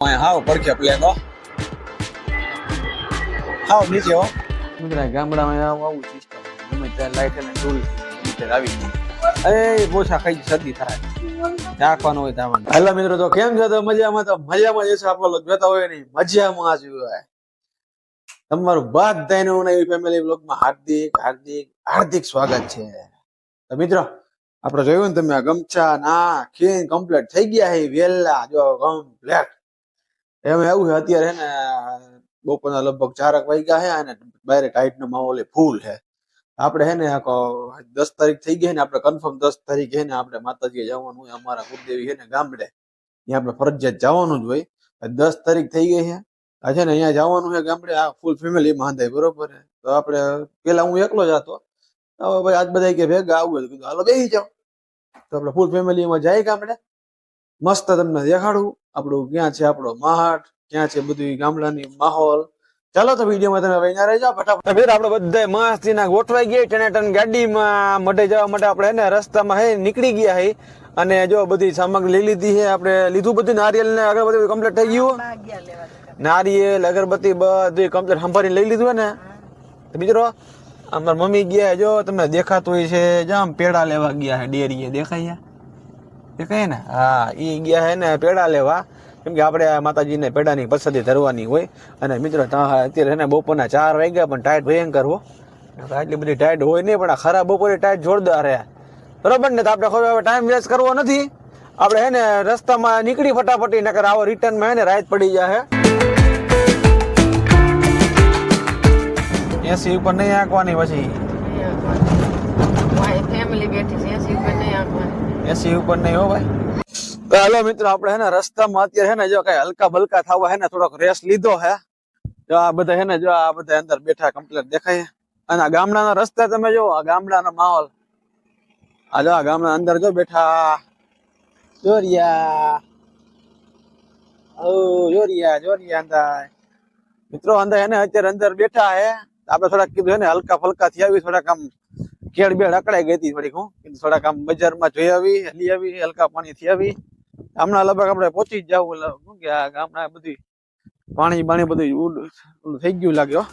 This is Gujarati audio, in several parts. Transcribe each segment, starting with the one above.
હાવ પડખે પ્લેન હાવ નીચે હો. મિત્રો ગામડામાં આવું સિસ્ટમ ગમે ત્યાં લાઈટ અને ટૂલ મીટર આવી જાય. અરે પોછા ખાઈ સદી થાય રાખવાનું હોય તાવાનું હાલો મિત્રો તો કેમ છો? તો મજામાં. તો મજામાં જશો આપણો જોતા હોય નહીં મજામાં જ હોય. તમારું બધાનું નવી ફેમિલી બ્લોગમાં હાર્દિક હાર્દિક હાર્દિક સ્વાગત છે. તો મિત્રો આપણે જોયું ને તમે ગમછા ના ખીન કમ્પ્લીટ થઈ ગયા છે વેલા જો કમ્પ્લીટ એમ એવું છે, અત્યારે હે ને, બપોરના લગભગ ચારક વાગ્યા છે અને બારે ટાઈટ નો માહોલ ફૂલ છે આપણે હે ને દસ તારીખ થઈ ગઈ ને, આપણે કન્ફર્મ દસ તારીખ હે ને, આપણે માતાજીએ જવાનું હોય, અમારા કુળદેવી છે ને, ગામડે. ત્યાં આપણે ફરજિયાત જવાનું જ હોય. દસ તારીખ થઈ ગઈ છે આ છે ને, અહીંયા જવાનું છે ગામડે, આ ફૂલ ફેમિલી માંધાય, બરોબર તો આપણે પેલા હું એકલો જ હતો. હવે ભાઈ આજ બધા કે ભેગા આવું કીધું, હાલો બે જાઓ. તો આપણે ફૂલ ફેમિલીમાં જાય ગામડે. મસ્ત તમને દેખાડું. આપણું ક્યાં છે આપણો માહાટ? ક્યાં છે બધું ગામડાની માહોલ? ચાલો તો વિડીયોમાં તમે અહીંયા રહી જાઓ, ફટાફટ. ફેર આપણે બધા મસ્તી ના ગોઠવાઈ ગયા ટને ટન ગાડીમાં. મઢે જવા માટે આપણે એને રસ્તામાં હે, નીકળી ગયા હે. અને જો બધી સામગ્રી લઈ લીધી છે આપણે લીધું બધું નારિયેલ ને અગરબત્તી કમ્પ્લીટ થઈ ગયું. નારિયેલ, અગરબત્તી બધું કમ્પ્લીટ સંભાળીને લઈ લીધું ને મિત્રો, અમારા મમ્મી ગયા જો તમને દેખાતું હોય છે જામ પેડા લેવા ગયા છે, ડેરીએ દેખાય દેખાય ને, હા એ ગયા હે ને પેડા લેવા. કેમ કે આપણે માતાજીને પેડાની પસંદી ધરવાની હોય. અને મિત્રો અત્યારે એને બપોરના ચાર વાગ્યા, પણ ટાઈટ ભયંકર હો. આટલી બધી ટાઈટ હોય નહીં, પણ આ ખરા બપોરે ટાઈટ જોરદાર હે. બરાબર ને? તો આપણે ખબર, હવે ટાઈમ વેસ્ટ કરવો નથી. આપણે હે ને રસ્તામાં નીકળી ફટાફટી, નકર આવો રિટર્નમાં હે ને રાત પડી જાય એસી ઉપર નહીં આંકવાની પછી. ફેમિલી બેઠી છે એસી ઉપર નહીં આંકવાની એસી ઉપર નહીં હો ભાઈ. હાલો મિત્રો, આપણે હે ને રસ્તામાં અત્યારે હે ને જો કઈ હલકા બલકા થવા હે ને, થોડોક રેસ લીધો હે. જો આ બધા હે ને જો આ બધા અંદર બેઠા કમ્પ્લેટ દેખાય. અને આ ગામડાના રસ્તા તમે જો આ ગામડાનો માહોલ. આ જો આ ગામના અંદર જો બેઠા. જોરિયા. ઓ, જોરિયા જોરિયા અંદર મિત્રો, અંદર એને અત્યારે અંદર બેઠા હે. આપણે થોડાક કીધું ને, હલકા ફલકા થી આવી થોડાક આમ કેળ બેડ અકળાઈ ગઈ હતી થોડીક, હું. થોડાક આમ બજારમાં જોઈ આવી હલી આવી, હલકા પાણી થી આવી. ગામના લગભગ આપણે પહોંચી જવું કે આ ગામડા બધી પાણી બાણી બધું થઈ ગયું લાગ્યો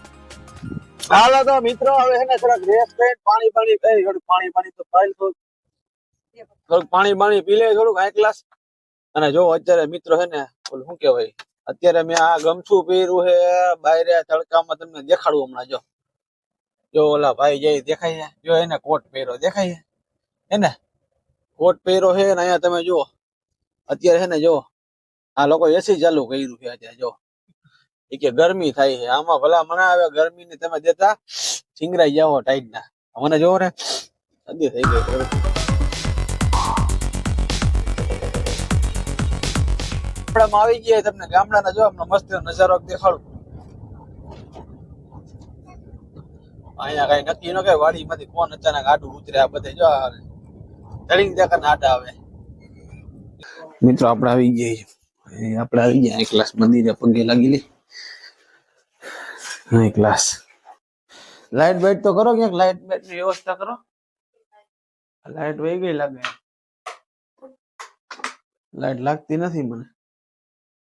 હાલો તો મિત્રો, હવે છે ને થોડાક રેસ્ટ કરીને પાણી પાણી કઈ થોડું પાણી પાણી તો પાઈ થોડુંક પાણી બાણી પી લે થોડુંક એક ગ્લાસ અને જો અત્યારે મિત્રો છે ને, ઓલું શું કહેવાય? અત્યારે મેં આ ગમછું પહેર્યું છે, બાયરે તડકામાં તમને દેખાડું હમણાં, જો. જો ઓલા ભાઈ જઈ દેખાય જો એને કોટ પહેર્યો દેખાય છે ને કોટ પહેર્યો છે ને અહીંયા તમે જુઓ. અત્યારે છે ને જો આ લોકો એસી ચાલુ કર્યું છે અત્યારે જો એ કે ગરમી થાય છે. આમાં ભલા મને આવે ગરમી ને તમે દેતા સિંગરાઈ જાઓ ટાઈટ ના મને જોવો ને. સદી થઈ ગઈ આવી ગયા તમને ગામડાના જો હમણાં મસ્ત નજારો દેખાડું. અહીંયા કઈ નક્કી ન કઈ વાડીમાંથી કોણ અચાનક આડું ઉતરે આ બધે જો તળીને દેખા આડા આવે મિત્રો, આપણે આવી ગયા આપણે આવી ગયા. એક ક્લાસ મંદિરે પગે લાગી લે. ક્લાસ લાઈટ બાઈટ તો કરો ક્યાંક? લાઈટ બાઈટની વ્યવસ્થા કરો. લાઈટ વહી ગઈ લાગે. લાઈટ લાગતી નથી મને.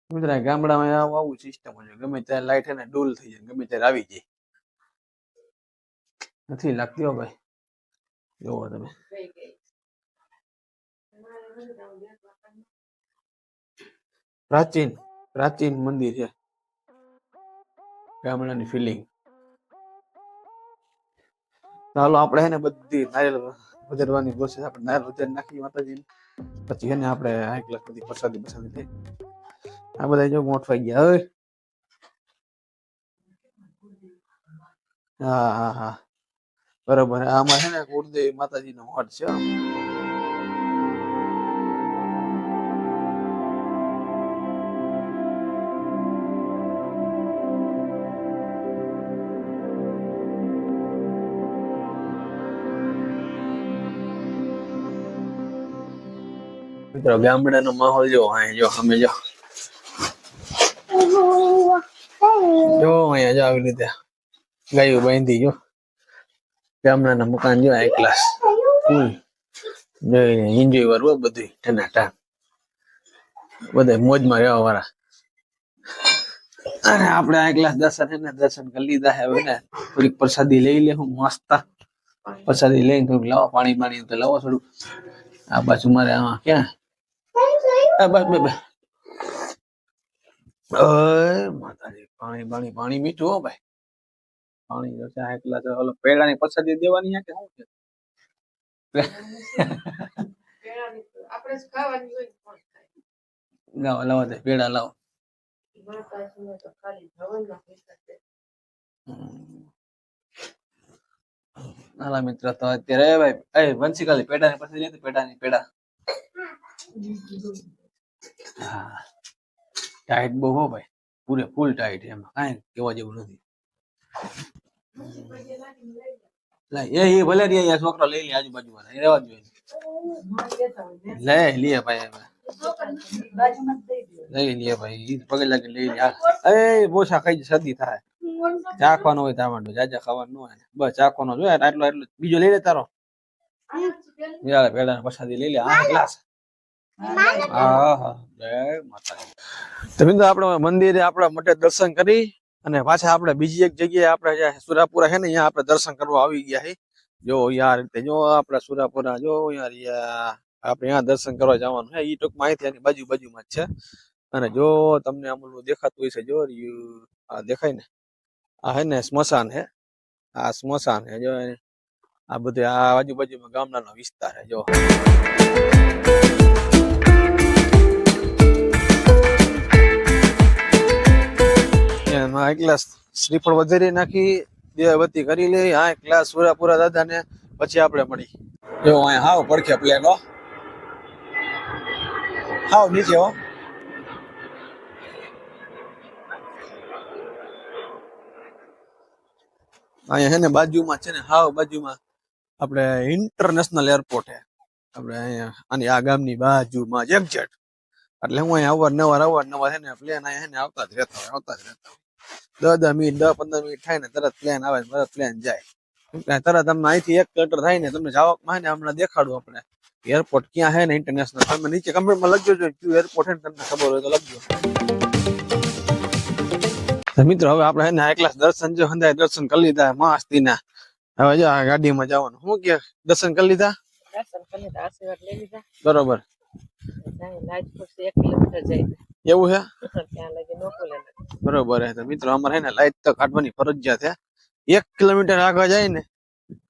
મિત્ર ગામડામાં આવું આવું સિસ્ટમ છે. ગમે ત્યારે લાઈટ એને ડોલ થઈ જાય. ગમે ત્યારે આવી જાય. નથી લાગતી હો ભાઈ. જોવો તમે. પ્રાચીન પ્રાચીન મંદિર છે. ગામડાની ફિલિંગ ચાલો આપણે એને બધી નારિયેલ વધારવાની પ્રોસેસ આપણે નારિયેલ વધારી નાખી માતાજી પછી એને આપણે એક લાખ બધી પ્રસાદી પ્રસાદી થઈ આ બધા જો ગોઠવાઈ ગયા હવે હા હા હા. બરોબર. આમાં છે ને કુળદેવી માતાજી નો મઠ છે. મિત્રો, ગામડાનો માહોલ જો અહીં જો અમે જો. જો અહીંયા જો આવી રીતે ગાયું બાંધી જો. ગામડાના મકાન જો એક ક્લાસ ફૂલ જોઈને એન્જોય કરવું બધું ટાણ બધા મોજમાં રહેવા વાળા. અને આપણે આ ગ્લાસ દર્શન એને દર્શન કરી લીધા હે ને. થોડીક પ્રસાદી લઈ લે હું, મસ્ત. પ્રસાદી લઈને થોડુંક લાવો, પાણી પાણી તો લાવો થોડુંક. આ બાજુ મારે ક્યાં? માતાજી પાણી પાણી પાણી મીઠું હો ભાઈ. પાણી એક ગ્લાસ ઓલો પેડાની પ્રસાદી દેવાની હે કે શું છે? લાવો લાવો તે પેડા લાવો. તો ખાલી. નાલા મિત્ર તો અત્યારે ભાઈ એ વંશીકાલી પેડાની લેતી પેડાની પેડા. હા. ટાઈટ બહુ હો ભાઈ. પૂરે ફૂલ ટાઈટ એમાં. કાંઈ કેવા જેવું નથી. લે, એ ભલે રે અહીંયા છોકરો લઈ લે આજુબાજુ વાળા એ રહેવા જોઈએ લે લે ભાઈ. લઈ લે ભાઈ. પગે લાગે લઈ લે. એ બોસા કઈ સદી થાય. ચાખવાનો હોય તાવાનું જાજા ખાવાનું હોય બસ ચાખવાનો જોઈએ આટલો આટલો. બીજો લઈ લે તારો. પેલા પ્રસાદી લઈ લે. આ ગ્લાસ. તો આપણે મંદિરે આપણે માટે દર્શન કરી અને પાછા આપણે બીજી એક જગ્યાએ આપણે સુરાપુરા છે ને અહીંયા આપણે દર્શન કરવા આવી ગયા છે. જો યાર રીતે જો આપણે સુરાપુરા જો યાર યાર આપણે અહીંયા દર્શન કરવા જવાનું છે. ઈ ટૂંક માહિતી એની બાજુ બાજુમાં જ છે. અને જો તમને આમલું દેખાતું હોય છે જો આ દેખાય ને? આ હે ને સ્મશાન હે. આ સ્મશાન હે જો આ બધું આ આજુબાજુમાં ગામડાનો વિસ્તાર હે જો. એમાં એક ગ્લાસ શ્રીફળ વધારી નાખી દેવતી કરી લે હા એક ગ્લાસ સુરાપુરા દાદા ને પછી આપણે મળી. જો અહીંયા હાવ પડખે પ્લેન હો. હાવ નીચે હો. અહીંયા હે ને બાજુમાં છે ને હાવ બાજુમાં આપણે ઇન્ટરનેશનલ એરપોર્ટ હે. આપણે અહીંયા આની આ ગામની બાજુમાં જ એટલે હું અહીંયા અવારનવાર અવારનવાર છે ને પ્લેન અહીંયા હે ને આવતા જ રહેતા હોય, આવતા જ રહેતા હોય. દસ દસ મિનિટ દસ પંદર મિનિટ થાય ને તરત પ્લેન આવે તરત પ્લેન જાય. તરત તમને અહીંથી એક કિલોમીટર થાય ને તમને જાવકમાં ને હમણાં દેખાડું આપણે. એરપોર્ટ ક્યાં છે ને ઇન્ટરનેશનલ તમે નીચે કમેન્ટમાં લખજો જો કયું એરપોર્ટ છે ને તમને ખબર હોય તો લખજો. મિત્રો હવે આપણે છે ને આ દર્શન જો હંધાય દર્શન કરી લીધા મસ્તીના. હવે જો આ ગાડીમાં જવાનું. શું કે દર્શન કરી લીધા? દર્શન બરોબર. એવું છે ત્યાં લગી નો ને. બરોબર હે મિત્રો, અમારે હે ને લાઈટ તો કાઢવાની ફરજિયાત છે એક કિલોમીટર આગળ જાય ને,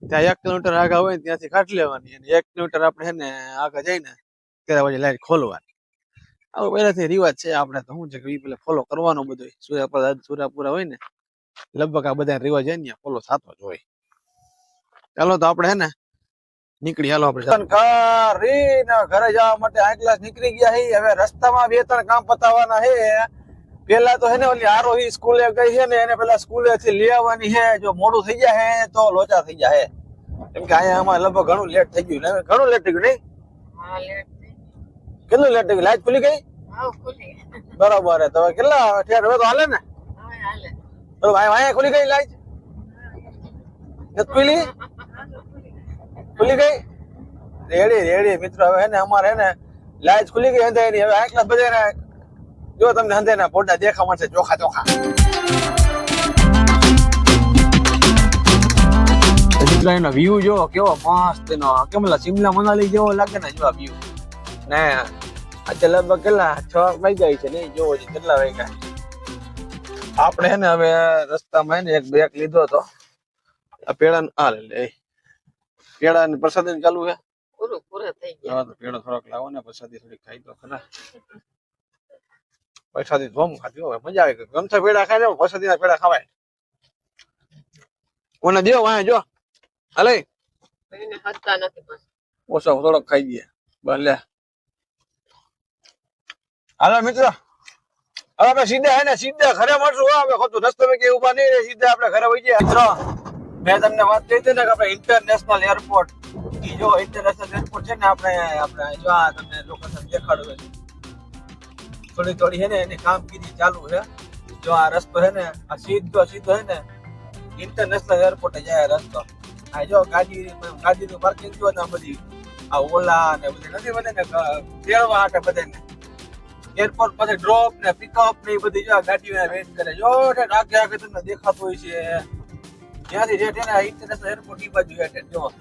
ત્યાં એક કિલોમીટર આગળ હોય ને ત્યાંથી કાઢી લેવાની. અને એક કિલોમીટર આપણે હે ને આગળ જાય ને, ત્યારે પછી લાઈટ ખોલવાની. આવું પહેલાથી રિવાજ છે આપણે, તો શું છે ઈ પેલા ફોલો કરવાનો બધો. સુરાપુરા સુરાપુરા હોય ને, લગભગ આ બધા રિવાજ હોય ને ફોલો થતો જ હોય. ચાલો તો આપણે હે ને, નીકળી હાલો આપણે. ઘરે જવા માટે આ ક્લાસ નીકળી ગયા હે. હવે રસ્તામાં બે ત્રણ કામ પતાવવાના હે. પેલા તો હે ને ઓલી આરોહી સ્કૂલે ગઈ છે ને એને પેલા સ્કૂલે થી લઈ આવવાની છે જો મોડું થઈ જાય હે તો લોચા થઈ જાય કેમ કે અહીંયા અમારે લગભગ ઘણું લેટ થઈ ગયું. ને ઘણું લેટ થઈ ગયું નહીં? કેટલું લેટ થઈ ગયું? લાઈટ ખુલી ગઈ? બરોબર હે. તો હવે કેટલા ઠેર હવે તો હાલે ને? બરોબર તો અહીંયા ખુલી ગઈ લાઈટ? ખુલી? ખુલી ગઈ? Ready ready. મિત્રો હવે હે ને અમારે હે ને લાઈટ ખુલી ગઈ અંધારી હવે આ ક્લાસ બધા જો તમને અંધેરના ફોટા દેખા મળશે ચોખા ચોખા. મિત્રો એનો વ્યૂ જો કેવો મસ્ત એનો કેમ ઓલા સિમલા મનાલી જેવો લાગે ને જો વ્યૂ ને અત્યારે લગભગ કેટલા છ વાગ્યા છે ને જોવો છે કેટલા વાગ્યા. આપણે હે ને હવે રસ્તામાં હે ને એક બ્રેક લીધો હતો. આ પેડા આ લે લે. પેડા ને પ્રસાદી ચાલુ છે. પૂરું પૂરું થઈ ગયા. હા તો પેડો થોડોક લાવો ને પ્રસાદી થોડી ખાઈ તો ખરા. પ્રસાદી ધોમ ખાતી હોય મજા આવે. ગમતા પેડા ખાય ને પ્રસાદી ના પેડા ખવાય. કોને દો વાય જો હાલે ઓછો થોડોક ખાઈ દઈએ. ભલે હાલો મિત્ર. હવે આપણે સીધા હે ને સીધા ઘરે મળશું હો. આપણે ખોટું રસ્તો મેં કે ઊભા નહીં સીધા આપણે ઘરે વહી જઈએ મિત્રો મેં તમને વાત કહી હતી ને કે આપણે ઇન્ટરનેશનલ એરપોર્ટ જો ઇન્ટરનેશનલ એરપોર્ટ છે ને આપણે આપણે જો આ તમને લોકો દેખાડું થોડી થોડી હે ને એની કામગીરી ચાલુ છે જો આ રસ્તો હે ને, આ સીધો સીધો હે ને ઇન્ટરનેશનલ એરપોર્ટે જાય રસ્તો. આ જો ગાડી, ગાડીનું પાર્કિંગ જો ને બધી, આ ઓલા ને બધી નથી બધે ને તેડવા હાટે બધાને. એરપોર્ટ પાસે ડ્રોપ ને પિકઅપ ને એ બધી જો ગાડીઓ વેઇટ કરે. જો ને આગે આગે તમને દેખાતું હોય છે. ત્યાંથી જે છે ને ઇન્ટરનેશનલ એરપોર્ટ ઈ બાજુ હેઠે, જો.